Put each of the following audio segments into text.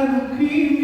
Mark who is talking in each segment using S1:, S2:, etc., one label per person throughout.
S1: King.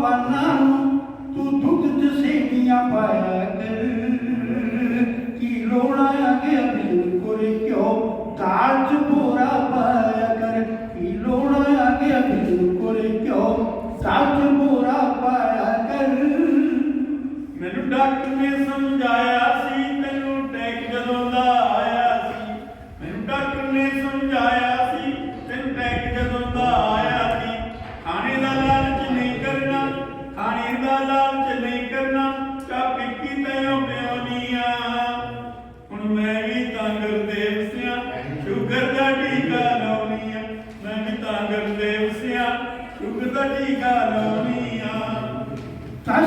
S1: ਮਨ ਨੂੰ ਤੂੰ ਦੁੱਧ ਚ ਸੇਵੀਆਂ ਪਾਇਆ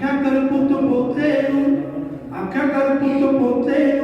S1: acá está el punto poteo, acá está el punto poteo.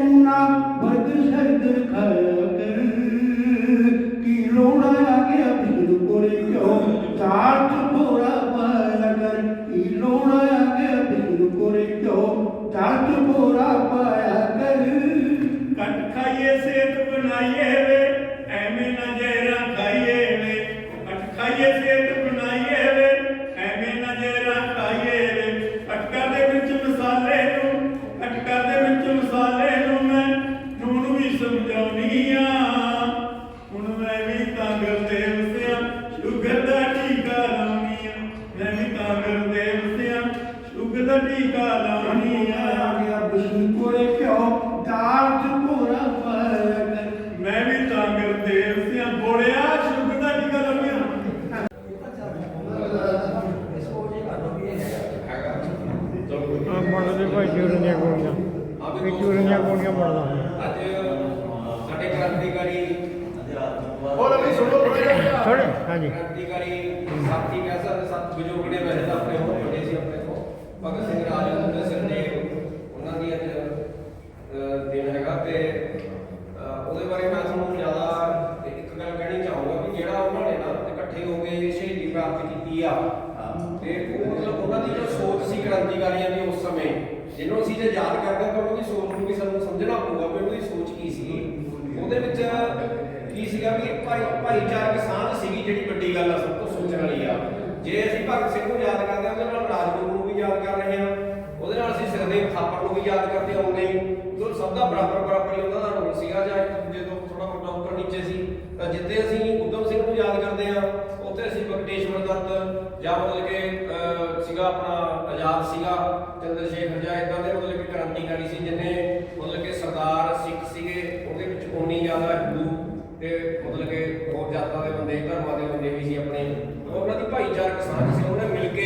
S1: ਕਿ
S2: ਸਾਥੀ ਕਹਿ ਸਕਦੇ, ਸੱਤ ਬਜੋਗੜੇ ਵੈਸੇ ਤਾਂ ਆਪਣੇ ਹੋਰ ਵੱਡੇ ਸੀ ਆਪਣੇ ਤੋਂ ਭਗਤ ਸਿੰਘ ਰਾਜਵਿੰਦਰ ਸਿੰਘ ਨੇ ਉਹਨਾਂ ਦੀ ਅੱਜ ਦਿਨ ਹੈਗਾ ਤੇ ਉਹਦੇ ਬਾਰੇ ਮੈਂ ਤੁਹਾਨੂੰ ਜ਼ਿਆਦਾ ਇੱਕ ਗੱਲ ਕਹਿਣੀ ਚਾਹੂੰਗਾ ਕਿ ਜਿਹੜਾ ਉਹਨਾਂ ਨੇ ਨਾ ਇਕੱਠੇ ਹੋ ਕੇ ਸ਼ਹੀਦੀ ਪ੍ਰਾਪਤ ਕੀਤੀ ਆ, ਤੇ ਮਤਲਬ ਉਹਨਾਂ ਦੀ ਜੋ ਸੋਚ ਸੀ ਕ੍ਰਾਂਤੀਕਾਰੀਆਂ ਦੀ ਉਸ ਸਮੇਂ, ਜਿਹਨੂੰ ਅਸੀਂ ਜੇ ਯਾਦ ਕਰਦੇ ਤਾਂ ਉਹਦੀ ਸੋਚ ਨੂੰ ਵੀ ਸਾਨੂੰ ਸਮਝਣਾ ਪਊਗਾ ਕਿ ਉਹਨਾਂ ਦੀ ਸੋਚ ਕੀ ਸੀ। ਉਹਦੇ ਵਿੱਚ ਕੀ ਸੀਗਾ ਵੀ ਭਾਈ ਭਾਈਚਾਰਕ ਸਾਂਝ ਸੀਗੀ ਜਿਹੜੀ ਵੱਡੀ ਗੱਲ ਆ, ਸਭ ਤੋਂ ਸੋਚਣ ਵਾਲੀ ਆ। ਜੇ ਅਸੀਂ ਭਗਤ ਸਿੰਘ ਨੂੰ ਯਾਦ ਕਰਦੇ ਹਾਂ ਉਹਦੇ ਨਾਲ ਰਾਜਗੁਰੂ ਨੂੰ ਵੀ ਯਾਦ ਕਰ ਰਹੇ ਹਾਂ ਉਹਦੇ ਨਾਲ ਅਸੀਂ ਸਰਦੇਵ ਥਾਪਰ ਨੂੰ ਵੀ ਯਾਦ ਕਰਦੇ ਹਾਂ। ਜੋ ਸਭ ਦਾ ਬਰਾਬਰ ਬਰਾਬਰ ਹੀ ਉਹਨਾਂ ਦਾ ਰੋਲ ਸੀਗਾ, ਜਾਂ ਇੱਕ ਦੂਜੇ ਤੋਂ ਥੋੜਾ ਮੋਟਾ ਉੱਪਰ ਨੀਚੇ ਸੀ। ਤਾਂ ਜਿੱਤੇ ਅਸੀਂ ਉਦਮ ਸਿੰਘ ਨੂੰ ਯਾਦ ਕਰਦੇ ਹਾਂ ਉੱਥੇ ਅਸੀਂ ਬਕਟੇਸ਼ਵਰ ਦੱਤ ਜਾਂ ਮਤਲਬ ਕਿ ਸੀਗਾ ਆਪਣਾ ਆਜ਼ਾਦ ਸੀਗਾ ਚੰਦਰ ਸ਼ੇਖਰ ਜਾਂ ਇਦਾਂ ਦੇ ਮਤਲਬ ਕਿ ਕ੍ਰਾਂਤੀਕਾਰੀ ਸੀ, ਜਿਨੇ ਮਤਲਬ ਕਿ ਸਰਦਾਰ, ਸਿੱਖ ਸੀਗੇ, ਉਹਦੇ ਵਿੱਚ ਉਨੀ ਜ਼ਿਆਦਾ ਹਿੰਦੂ ਤੇ ਮਤਲਬ ਕਿ ਹੋਰ ਜਾਤਾਂ ਦੇ ਬੰਦੇ ਧਰਮਾਂ ਦੇ ਬੰਦੇ ਵੀ ਸੀ ਆਪਣੇ। ਉਹਨਾਂ ਦੀ ਭਾਈਚਾਰਕ ਸਾਂਝ ਸੀ, ਉਹਨੇ ਮਿਲ ਕੇ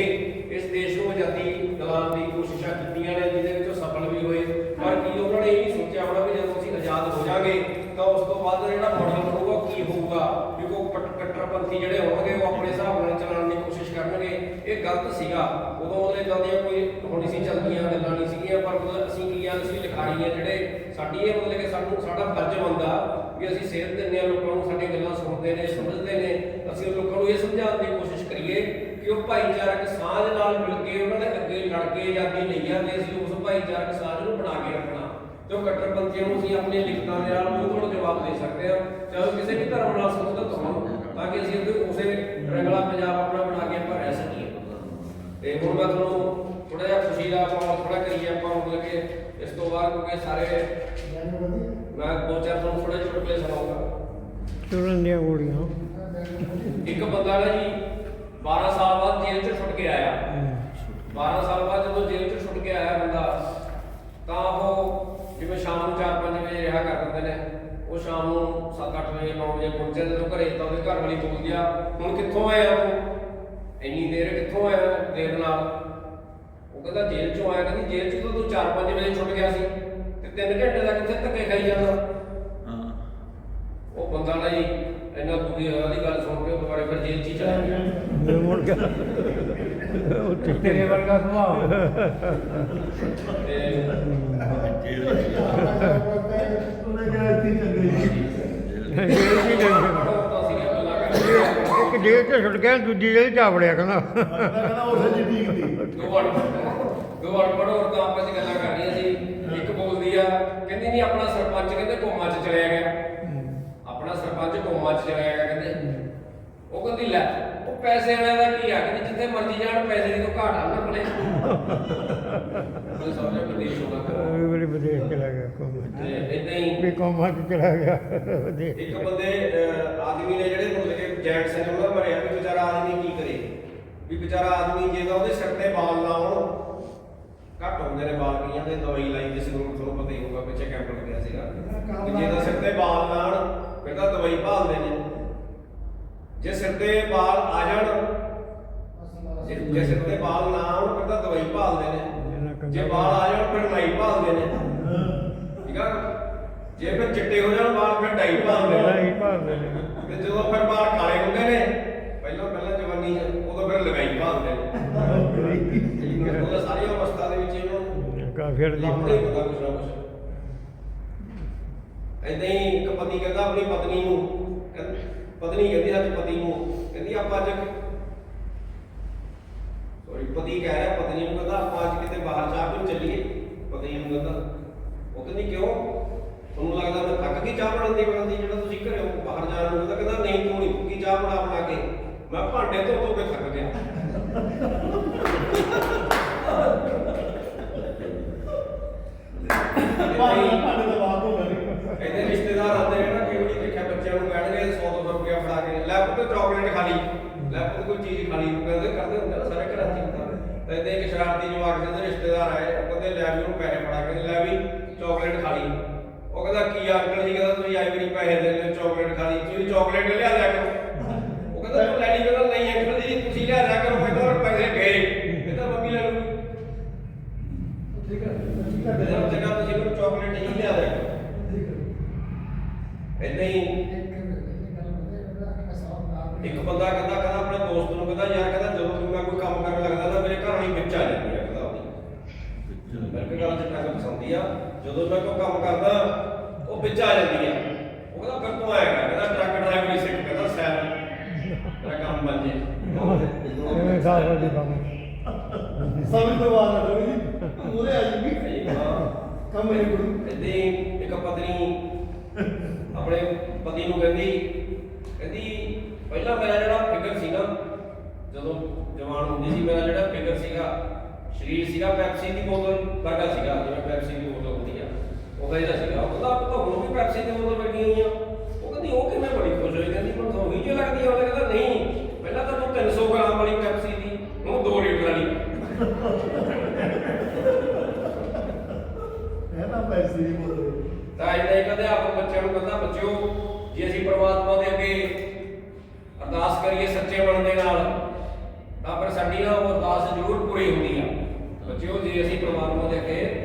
S2: ਇਸ ਦੇਸ਼ ਨੂੰ ਆਜ਼ਾਦੀ ਦਿਲਾਉਣ ਦੀ ਕੋਸ਼ਿਸ਼ਾਂ ਕੀਤੀਆਂ ਨੇ, ਜਿਹਦੇ ਵਿੱਚ ਸਫਲ ਵੀ ਹੋਏ। ਪਰ ਕੀ ਉਹਨਾਂ ਨੇ ਇਹ ਨਹੀਂ ਸੋਚਿਆ ਹੋਣਾ ਵੀ ਜਦੋਂ ਅਸੀਂ ਆਜ਼ਾਦ ਹੋ ਜਾਾਂਗੇ, ਤਾਂ ਉਸ ਤੋਂ ਬਾਅਦ ਜਿਹੜਾ ਮਾਡਲ ਬਣੂਗਾ, ਉਹ ਕੀ ਹੋਊਗਾ? ਕਿਉਂਕਿ ਉਹ ਕੱਟ- ਕੱਟੜਪੰਥੀ ਜਿਹੜੇ ਹੋਣਗੇ, ਉਹ ਆਪਣੇ ਹਿਸਾਬ ਨਾਲ ਚਲਾਉਣ ਦੀ ਕੋਸ਼ਿਸ਼ ਕਰਨਗੇ। ਇਹ ਗਲਤ ਸੀਗਾ। ਉਦੋਂ ਉਹਦੇ ਇਦਾਂ ਦੀਆਂ ਕੋਈ ਹੋਣੀ ਸੀ, ਚੱਲਦੀਆਂ ਗੱਲਾਂ ਨਹੀਂ ਸੀਗੀਆਂ, ਪਰ ਮਤਲਬ ਅਸੀਂ ਕੀ ਆ, ਅਸੀਂ ਲਿਖਾਰੀ ਆ ਜਿਹੜੇ ਸਾਡੀ ਇਹ ਮਤਲਬ ਕਿ ਸਾਨੂੰ ਸਾਡਾ ਫਰਜ਼ ਬਣਦਾ ਵੀ ਅਸੀਂ ਸੇਧ ਦਿੰਦੇ ਆ ਲੋਕਾਂ ਨੂੰ ਸਾਡੀਆਂ ਗੱਲਾਂ ਸੁਣਦੇ ਨੇ, ਸਮਝਦੇ ਨੇ, ਅਸੀਂ ਲੋਕਾਂ ਨੂੰ ਇਹ ਸਮਝਾਉਣ ਦੀ ਕੋਸ਼ਿਸ਼ ਕਰੀਏ ਕਿ ਉਹ ਭਾਈਚਾਰਕ ਸਾਂਝ ਨਾਲ ਮਿਲ ਕੇ ਉਹਨਾਂ ਦੇ ਅੱਗੇ ਲੜ ਕੇ ਆਜ਼ਾਦੀ ਲਈ ਆ ਅਸੀਂ ਉਸ ਭਾਈਚਾਰਕ ਸਾਂਝ ਨੂੰ ਬਣਾ ਕੇ ਰੱਖਣਾ। ਤੇ ਉਹ ਕੱਟੜਪੰਥੀਆਂ ਨੂੰ ਅਸੀਂ ਆਪਣੀਆਂ ਲਿਖਤਾਂ ਦੇ ਨਾਲ ਮੂੰਹ ਤੋੜ ਜਵਾਬ ਦੇ ਸਕਦੇ ਹਾਂ। ਚਾਹੇ ਕਿਸੇ ਵੀ ਧਰਮ ਨਾਲ ਸੰਬੰਧਿਤ ਹੋਣ, ਤਾਂ ਕਿ ਅਸੀਂ ਉਹਦੇ ਉਸੇ ਰੰਗਲਾ ਪੰਜਾਬ ਆਪਣਾ ਬਣਾ ਕੇ ਆਪਾਂ ਰਹਿ ਸਕੀਏ। ਤੇ ਹੁਣ ਮੈਂ ਤੁਹਾਨੂੰ ਥੋੜਾ ਜਿਹਾ ਖੁਸ਼ੀ ਦਾ ਮਾਹੌਲ ਥੋੜਾ ਕਰੀਏ ਆਪਾਂ, ਮਤਲਬ ਕਿ ਇਸ ਤੋਂ ਬਾਅਦ ਕਿਉਂਕਿ ਸਾਰੇ ਮੈਂ ਦੋ ਚਾਰ ਤੁਹਾਨੂੰ ਥੋੜੇ ਚੁਟਕਲੇ ਸੁਣਾਉਂਗਾ
S3: ਚੁਰਨ ਦੀਆਂ ਗੋਲੀਆਂ।
S2: ਇੱਕ ਬੰਦਾ ਨਾ ਜੀ 12 ਸਾਲ ਬਾਅਦ ਜੇਲ੍ਹ ਚੋਂ ਛੁੱਟ ਕੇ ਆਇਆ। 12 ਸਾਲ ਬਾਅਦ ਜਦੋਂ ਜੇਲ੍ਹ ਚੋਂ ਛੁੱਟ ਕੇ ਆਇਆ ਬੰਦਾ ਤਾਂ ਉਹ ਜਿਵੇਂ ਸ਼ਾਮ ਨੂੰ 4-5 ਵਜੇ ਰਿਹਾ ਕਰ ਦਿੰਦੇ ਨੇ। ਉਹ ਸ਼ਾਮ ਨੂੰ 7-8 ਵਜੇ 9 ਵਜੇ ਪਹੁੰਚੇ ਜਦੋਂ ਘਰੇ ਤਾਂ ਉਹਦੇ ਘਰ ਵਾਲੀ ਬੋਲਦੀ ਆ ਹੁਣ ਕਿੱਥੋਂ ਆਇਆ ਤੂੰ ਇੰਨੀ ਦੇਰ ਕਿੱਥੋਂ ਆਇਆ ਦੇਰ ਨਾਲ। ਉਹ ਕਹਿੰਦਾ ਜੇਲ੍ਹ ਚੋਂ ਆਇਆ ਕਹਿੰਦੀ ਜੇਲ੍ਹ ਚੋਂ ਤਾਂ ਤੂੰ 4-5 ਵਜੇ ਛੁੱਟ ਗਿਆ ਸੀ ਤੇ 3 ਘੰਟੇ ਦਾ ਖਾਈ ਜਾਂਦਾ ਉਹ ਬੰਦਾ ਨਾ ਜੀ ਇੰਨਾ ਦੁਖੀ ਹੋਇਆ ਗੱਲ ਸੁਣ ਕੇ ਉਹ ਦੁਬਾਰਾ ਫਿਰ ਜੇਲ੍ਹ 'ਚ ਹੀ ਚਲਾ ਗਿਆ।
S3: ਮੈਂ ਮੁੜ ਗਿਆ। ਉੱਥੇ ਤੇਰੇ ਵਰਗਾ ਸੁਭਾਅ।
S2: ਤੇ
S3: ਦੀ
S2: ਤਾਂ
S3: ਇੱਕ ਜੇਲ੍ਹ ਤੇ ਛੁੱਟ ਗਿਆ ਦੂਜੀ ਜੇਲ੍ਹ ਚ ਆ ਵੜਿਆ ਕਹਿੰਦਾ।
S2: ਦੋ ਅਨਪੜ੍ਹ ਦੋ ਅਨਪੜ੍ਹ ਔਰਤਾਂ ਆਪਸ ਵਿੱਚ ਗੱਲਾਂ ਕਰ ਰਹੀਆਂ ਸੀ। ਆ। ਕਹਿੰਦੀ ਨਹੀਂ ਆਪਣਾ ਸਰਪੰਚ ਕਹਿੰਦੇ ਕੋਮਾ 'ਚ ਚਲਿਆ ਗਿਆ। ਆਪਣਾ ਸਰਪੰਚ ਕੋਮਾ 'ਚ ਚਲਿਆ ਗਿਆ ਕਹਿੰਦੇ। ਉਹ ਕਹਿੰਦੀ ਲੈ ਉਹ ਪੈਸੇ ਵਾਲਿਆਂ ਦਾ ਕੀ ਆ? ਕਹਿੰਦੀ ਜਿੱਥੇ ਮਰਜ਼ੀ ਜਾਣ ਪੈਸੇ ਦੀ ਕੋਈ ਘਾਟ ਆ ਨਾ ਕੋਲੇ ਕੋਈ ਸਮਝੋ ਪ੍ਰਦੇਸ਼ ਹੋਗਾ
S3: ਉਹ ਵੀ ਬੜੀ ਵਿਦੇਸ਼ ਚਲਾ ਗਿਆ ਕੋਮਾ
S2: ਤੇ ਇਦਾਂ ਹੀ
S3: ਵੀ ਕੋਮਾ ਚ ਚਲਾ ਗਿਆ
S2: ਇੱਕ ਬੰਦੇ ਆਦਮੀ ਨੇ ਜਿਹੜੇ ਮਤਲਬ ਕਿ ਜੈਂਟਸ ਨੇ ਮਰਿਆ ਵੀ ਵਿਚਾਰਾ ਆਦਮੀ ਕੀ ਕਰੇ? ਵੀ ਵਿਚਾਰਾ ਆਦਮੀ ਜੇ ਤਾਂ ਉਹਦੇ ਸਿਰ ਤੇ ਨਾ ਹੋਣ ਘੱਟ ਹੁੰਦੇ ਨੇ ਵਾਲ ਕਈਆਂ ਦੇ ਦਵਾਈ ਲਾਈ ਜਿਸ ਨੂੰ ਤੁਹਾਨੂੰ ਪਤਾ ਹੀ ਹੋਊਗਾ ਪਿੱਛੇ ਕੈਂਪ ਲੱਗਿਆ ਸੀਗਾ। ਵੀ ਜੇ ਤਾਂ ਸਿਰ ਤੇ ਵਾਲ ਨਾ ਆਉਣ ਫਿਰ ਤਾਂ ਦਵਾਈ ਭਾਲਦੇ ਨੇ। ਜੇ ਸਿਰ ਤੇ ਵਾਲ ਆ ਜਾਣ ਜੇ ਸਿਰ ਤੇ ਵਾਲ ਨਾ ਆਉਣ ਫਿਰ ਤਾਂ ਦਵਾਈ ਭਾਲਦੇ ਨੇ। ਜੇ ਵਾਲ ਆ ਜਾਣ ਫਿਰ ਨਾਈ ਭਾਲਦੇ ਨੇ। ਠੀਕ ਆ? ਜੇ ਫਿਰ ਚਿੱਟੇ ਹੋ ਜਾਣ ਵਾਲ ਫਿਰ ਡਾਈ ਭਾਲਦੇ ਨੇ।
S3: ਹੀ ਭਾਲਦੇ ਨੇ।
S2: ਤੇ ਜਦੋਂ ਫਿਰ ਬਾਹਰ ਕਾਲੇ ਹੁੰਦੇ ਨੇ ਪਹਿਲਾਂ ਪਹਿਲਾਂ ਜਵਾਨੀ ਉਦੋਂ ਫਿਰ ਲਗਾਈ ਭਾਲਦੇ ਨੇ। ਉਹ ਸਾਰੀਆਂ ਅਵਸਥਾ ਦੇ ਵਿੱਚ ਇਹਨਾਂ ਨੂੰ
S3: ਕਾਫੀ ਦੀ
S2: ਹੀ ਇੱਕ ਪਤੀ ਕਹਿੰਦਾ ਆਪਣੀ ਪਤਨੀ ਨੂੰ ਕਹਿੰਦਾ- ਪਤਨੀ ਕਹਿੰਦੀ ਅੱਜ ਪਤੀ ਨੂੰ, ਕਹਿੰਦੀ ਆਪਾਂ ਅੱਜ ਸੋਰੀ ਪਤੀ ਕਹਿ ਰਿਹਾ, ਪਤਨੀ ਨੂੰ ਕਹਿੰਦਾ ਆਪਾਂ ਅੱਜ ਕਿਤੇ ਬਾਹਰ ਚਾਹ ਪੀਣ ਚੱਲੀਏ। ਪਤਨੀ ਨੂੰ ਕਹਿੰਦਾ, ਉਹ ਕਹਿੰਦੀ ਕਿਉਂ? ਤੁਹਾਨੂੰ ਲੱਗਦਾ ਮੈਂ ਥੱਕ ਗਈ ਚਾਹ ਬਣਾਉਂਦੀ ਬਣਾਉਂਦੀ ਜਿਹੜਾ ਤੁਸੀਂ ਘਰੇ ਬਾਹਰ ਜਾਣ ਨੂੰ ਕਹਿੰਦਾ ਕਹਿੰਦਾ ਨਹੀਂ, ਤੂੰ ਨਹੀਂ ਥੱਕੀ ਚਾਹ ਬਣਾ ਬਣਾ ਕੇ। ਮੈਂ ਭਾਂਡੇ ਧੋ ਧੋ ਕੇ ਥੱਕ ਗਿਆ। ਇਹਦੇ ਰਿਸ਼ਤੇਦਾਰ ਆਉਂਦੇ ਨੇ ਨਾ, ਕਈ ਵਾਰੀ ਦੇਖਿਆ ਬੱਚਿਆਂ ਨੂੰ ਕਹਿਣਗੇ 100 200 ਰੁਪਇਆ ਫੜਾ ਕੇ ਲੈ ਪੁੱਤ ਚਾਕਲੇਟ ਖਾ ਲਈ ਲੈ ਪੁੱਤ ਕੋਈ ਚੀਜ਼ ਖਾ ਲਈ ਉਹ ਕਹਿੰਦੇ ਕਰਦੇ ਹੁੰਦੇ ਨਾ ਸਾਰੇ ਘਰਾਂ 'ਚ ਹੁੰਦਾ ਤਾਂ ਇਹਦੇ ਇੱਕ ਸ਼ਰਾਰਤੀ ਜਵਾਕ ਜਿਹਦੇ ਰਿਸ਼ਤੇਦਾਰ ਆਏ, ਉਹ ਕਹਿੰਦੇ, ਲੈ ਵੀ ਉਹਨੂੰ ਪੈਸੇ ਫੜਾ ਕੇ ਲੈ ਵੀ ਚਾਕਲੇਟ ਖਾ ਲਈ। ਉਹ ਕਹਿੰਦਾ, ਕੀ ਅੰਕਲ ਜੀ ਕਹਿੰਦਾ, ਤੁਸੀਂ ਆਈ ਵਾਰੀ ਪੈਸੇ ਦੇ ਲੈ ਚਾਕਲੇਟ ਖਾ ਲਈ। ਤੁਸੀਂ ਚਾਕਲੇਟ ਲਿਆ ਲਿਆ ਕਰੋ ਉਹ ਕਹਿੰਦਾ ਤੂੰ ਲੈਣੀ ਕਹਿੰਦਾ ਨਹੀਂ ਅੰਕਲ ਜੀ ਤੁਸੀਂ ਲਿਆ ਲਿਆ ਕਰੋ ਮੈਂ ਤਾਂ ਪੈਸੇ ਗਏ ਇਹ ਤਾਂ ਮੰਮੀ ਲੈ ਲੂਗੀ ਠੀਕ ਹੈ ਜਗ੍ਹਾ ਤੁਸੀਂ ਮੈਨੂੰ ਚਾਕਲੇਟ ਨਹੀਂ ਲਿਆ ਲਿਆ ਕਰੋ ਏਦਾਂ ਹੀ ਇੱਕ ਬੰਦਾ ਕਹਿੰਦਾ ਕਹਿੰਦਾ ਆਪਣੇ ਦੋਸਤ ਨੂੰ ਕਹਿੰਦਾ ਯਾਰ ਕਹਿੰਦਾ ਜਦੋਂ ਵੀ ਮੈਂ ਕੋਈ ਕੰਮ ਕਰਨ ਲੱਗਦਾ ਨਾ ਮੇਰੇ ਘਰ ਵਾਲੀ ਵਿੱਚ ਆ ਜਾਂਦੀ ਹੈ ਕਹਿੰਦਾ ਉਹਦੀ ਮੇਰੇ ਕੋਲ ਗੱਲ ਜਿੱਦਾਂ ਕਿ ਪਸੰਦੀ ਆ ਜਦੋਂ ਮੈਂ ਕੋਈ ਕੰਮ ਕਰਦਾ ਉਹ ਵਿੱਚ ਆ ਜਾਂਦੀ ਆ। ਉਹ ਕਹਿੰਦਾ ਫਿਰ ਤੂੰ ਆਏਗਾ ਕਹਿੰਦਾ ਟਰੱਕ ਡਰਾਈਵਰੀ ਸਿੱਖ ਕਹਿੰਦਾ ਸੈਰ। ਤੇਰਾ ਕੰਮ ਬਣ ਜੇ।
S3: ਐਵੇਂ ਸਾਫ਼ ਹੋ ਜੀ ਕੰਮ
S2: ਕੰਮ ਨਹੀਂ ਕਰੂ ਏਦਾਂ ਹੀ ਇੱਕ ਪਤਨੀ ਆਪਣੇ ਪਤੀ ਨੂੰ ਕਹਿੰਦੀ ਕਹਿੰਦੀ ਪਹਿਲਾਂ ਮੇਰਾ ਜਿਹੜਾ ਫਿਗਰ ਸੀ ਨਾ ਜਦੋਂ ਜਵਾਨ ਹੁੰਦੀ ਸੀ ਮੇਰਾ ਜਿਹੜਾ ਫਿਗਰ ਸੀਗਾ ਸਰੀਰ ਸੀਗਾ ਪੈਪਸੀ ਦੀ ਬੋਤਲ ਵਰਗਾ ਸੀਗਾ ਜਿਵੇਂ ਪੈਪਸੀ ਦੀ ਬੋਤਲ ਉਹ ਕਹਿੰਦਾ ਸੀਗਾ ਉਹ ਤਾਂ ਹੁਣ ਵੀ ਪੈਪਸੀ ਦੇ ਬੋਤਲ ਬੈਠੀਆਂ ਹੋਈਆਂ। ਉਹ ਕਹਿੰਦੀ ਉਹ ਕਿਵੇਂ ਬੜੀ ਖੁਸ਼ ਹੋਈ? ਕਹਿੰਦੀ ਮੈਨੂੰ ਤਾਂ ਜਿਹੀ ਲੱਗਦੀ ਆ। ਉਹਨੇ ਕਹਿੰਦਾ ਨਹੀਂ ਪਹਿਲਾਂ ਤਾਂ ਤੂੰ 300 ਗ੍ਰਾਮ ਵਾਲੀ ਪੈਪਸੀ ਦੀ ਹੁਣ 2 ਲੀਟਰ ਵਾਲੀ।
S1: ਇਹ ਤਾਂ ਪੈਸੇ ਦੀ ਬੋਲ
S2: ਤਾਂ ਇਹਨਾਂ ਹੀ ਕਦੇ ਆਪ ਬੱਚਿਆਂ ਨੂੰ ਕਹਿੰਦਾ ਬੱਚਿਓ ਜੇ ਅਸੀਂ ਪ੍ਰਮਾਤਮਾ ਦੇ ਅੱਗੇ ਅਰਦਾਸ ਕਰੀਏ ਸੱਚੇ ਮਨ ਦੇ ਨਾਲ ਤਾਂ ਫਿਰ ਸਾਡੀ ਨਾ ਉਹ ਅਰਦਾਸ ਜ਼ਰੂਰ ਪੂਰੀ ਹੁੰਦੀ ਆ। ਬੱਚਿਓ ਜੇ ਅਸੀਂ ਪ੍ਰਮਾਤਮਾ ਦੇ ਅੱਗੇ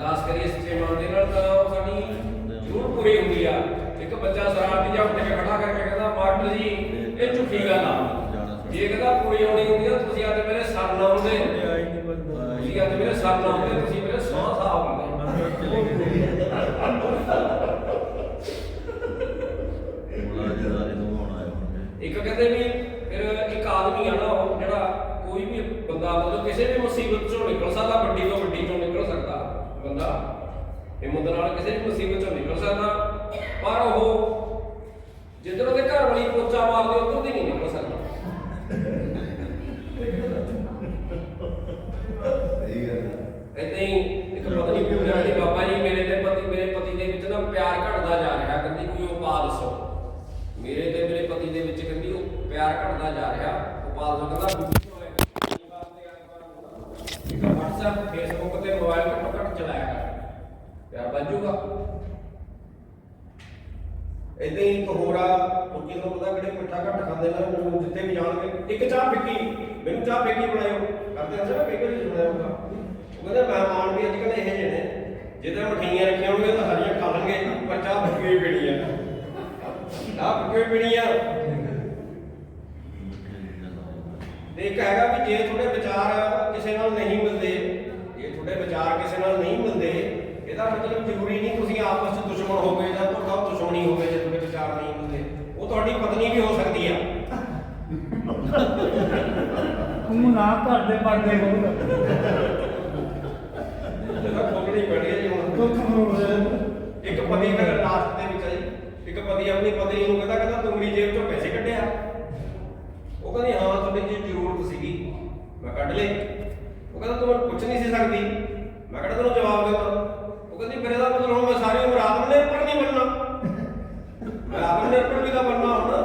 S2: ਅਰਦਾਸ ਕਰੀਏ ਸੱਚੇ ਮਨ ਦੇ ਨਾਲ ਤਾਂ ਉਹ ਸਾਡੀ ਜ਼ਰੂਰ ਪੂਰੀ ਹੁੰਦੀ ਆ। ਇੱਕ ਬੱਚਾ ਸ਼ਰਾਰਤੀ ਜਿਹਾ ਉੱਠ ਕੇ ਖੜਾ ਕਰਕੇ ਕਹਿੰਦਾ, ਮਾਸਟਰ ਜੀ, ਇਹ ਝੂਠੀ ਗੱਲ ਆ। ਜੇ ਕਹਿੰਦਾ ਪੂਰੀ ਹੋਣੀ ਹੁੰਦੀ ਆ ਤੁਸੀਂ ਅੱਜ ਮੇਰੇ ਸਰ ਨਾ ਤੁਸੀਂ ਅੱਜ ਮੇਰੇ ਸਰ ਨਾ ਹੁੰਦੇ ਤੁਸੀਂ ਮੇਰੇ ਸੌ ਸਾਹ ਹੁੰਦੇ ਇੱਕ ਕਹਿੰਦੇ ਵੀ ਫਿਰ ਇੱਕ ਆਦਮੀ ਆ ਨਾ ਉਹ ਜਿਹੜਾ ਕੋਈ ਵੀ ਬੰਦਾ ਮਤਲਬ ਕਿਸੇ ਵੀ ਮੁਸੀਬਤ ਚੋਂ ਨਿਕਲ ਸਕਦਾ ਵੱਡੀ ਤੋਂ ਵੱਡੀ ਚੋਂ ਨਿਕਲ ਸਕਦਾ ਬੰਦਾ ਹਿੰਮਤ ਨਾਲ ਕਿਸੇ ਵੀ ਮੁਸੀਬਤ ਚੋਂ ਨਿਕਲ ਸਕਦਾ ਪਰ ਉਹ ਜਿੱਧਰ ਉਹਦੇ ਘਰ ਵਾਲੀ ਪੋਚਾ ਮਾਰਦੇ ਉਧਰ ਦੀ ਨਹੀਂ ਨਿਕਲ ਸਕਦਾ ਏਦਾਂ ਹੀ ਇੱਕ ਪਤਨੀ ਪੁੱਛਿਆ ਕਹਿੰਦੀ ਬਾਬਾ ਜੀ ਮੇਰੇ ਤੇ ਪਤੀ ਮੇਰੇ ਪਤੀ ਦੇ ਵਿੱਚ ਨਾ ਪਿਆਰ ਘਟਦਾ ਜਾ ਰਿਹਾ ਕਹਿੰਦੀ ਕੋਈ ਉਪਾਅ ਦੱਸੋ ਮੇਰੇ ਤੇ ਮੇਰੇ ਪਤੀ ਦੇ ਵਿੱਚ ਕਹਿੰਦੀ ਉਹ ਪਿਆਰ ਘਟਦਾ ਜਾ ਰਿਹਾ ਉਪਾਅ ਦਾ ਕਹਿੰਦਾ WhatsApp Facebook ਤੇ ਮੋਬਾਈਲ ਘੱਟੋ ਘੱਟ ਚਲਾਇਆ ਕਰ ਪਿਆਰ ਵੱਜੂਗਾ ਏਦਾਂ ਹੀ ਇੱਕ ਹੋਰ ਆ ਲੋਕੀ ਨੂੰ ਪਤਾ ਕਿਹੜੇ ਮਿੱਠਾ ਘੱਟ ਖਾਂਦੇ ਨੇ ਮੈਨੂੰ ਜਿੱਥੇ ਵੀ ਜਾਣਗੇ, ਇੱਕ ਚਾਹ ਫਿੱਕੀ, ਮੈਨੂੰ ਚਾਹ ਫਿੱਕੀ ਬਣਾਇਓ। ਕਰਦੇ ਆ ਕਈ ਵਾਰੀ ਸੁਣਿਆ ਹੋਊਗਾ ਉਹ ਕਹਿੰਦਾ ਮਹਿਮਾਨ ਵੀ ਅੱਜ ਕੱਲ੍ਹ ਇਹੋ ਜਿਹੇ ਨੇ ਜਿੱਦਾਂ ਮਠਿਆਈਆਂ ਰੱਖੀਆਂ ਹੋਣਗੀਆਂ ਤਾਂ ਹਰੀਆਂ ਖਾ ਲੈਣਗੇ, ਪਰ ਚਾਹ ਫਿੱਕੀ ਵੀ ਪੀਣੀ ਆ। ਚਾਹ ਫਿੱਕੀ ਪੀਣੀ ਆ। ਤੇ ਹੈਗਾ ਵੀ ਜੇ ਤੁਹਾਡੇ ਵਿਚਾਰ ਕਿਸੇ ਨਾਲ ਨਹੀਂ ਮਿਲਦੇ, ਜੇ ਤੁਹਾਡੇ ਵਿਚਾਰ ਕਿਸੇ ਨਾਲ ਨਹੀਂ ਮਿਲਦੇ, ਇਹਦਾ ਮਤਲਬ ਜ਼ਰੂਰੀ ਨਹੀਂ ਤੁਸੀਂ ਆਪਸ ਵਿੱਚ ਦੁਸ਼ਮਣ ਹੋਵੇ ਜਾਂ ਤੁਹਾਡੀ ਪਤਨੀ ਵੀ ਹੋ ਸਕਦੀ ਆ।
S3: ਤੂੰ ਨਾ ਘਰ ਪਰਦੇ ਖੋਲ।
S2: ਜਿਹੜਾ ਖੋਲਣੀ ਪੈਣੀ ਹੈ ਜੀ ਹੁਣ।
S3: ਕੁੱਖ ਮਰੋੜ
S2: ਇੱਕ ਪਤੀ ਫਿਰ ਲਾਸਟ ਦੇ ਵਿੱਚ ਆਈ ਇੱਕ ਪਤੀ ਆਪਣੀ ਪਤਨੀ ਨੂੰ ਕਹਿੰਦਾ ਕਹਿੰਦਾ ਤੂੰ ਮੇਰੀ ਜੇਬ ਚੋਂ ਪੈਸੇ ਕੱਢਿਆ। ਉਹ ਕਹਿੰਦੀ ਹਾਂ ਤੁਹਾਡੀ ਜੀ ਜ਼ਰੂਰਤ ਸੀਗੀ। ਮੈਂ ਕੱਢ ਲਈ ਉਹ ਕਹਿੰਦਾ ਤੂੰ ਮੈਨੂੰ ਪੁੱਛ ਨਹੀਂ ਸੀ ਸਕਦੀ। ਮੈਂ ਕਿਹੜਾ ਤੈਨੂੰ ਜਵਾਬ ਦੇਵਾਂ ਉਹ ਕਹਿੰਦੀ ਮੇਰੇ ਦਾ ਮਤਲਬ ਹੁਣ ਸਾਰੀ ਉਮਰ ਆਪ ਨੇ ਪਰ हमने अपन भी तो बनना होना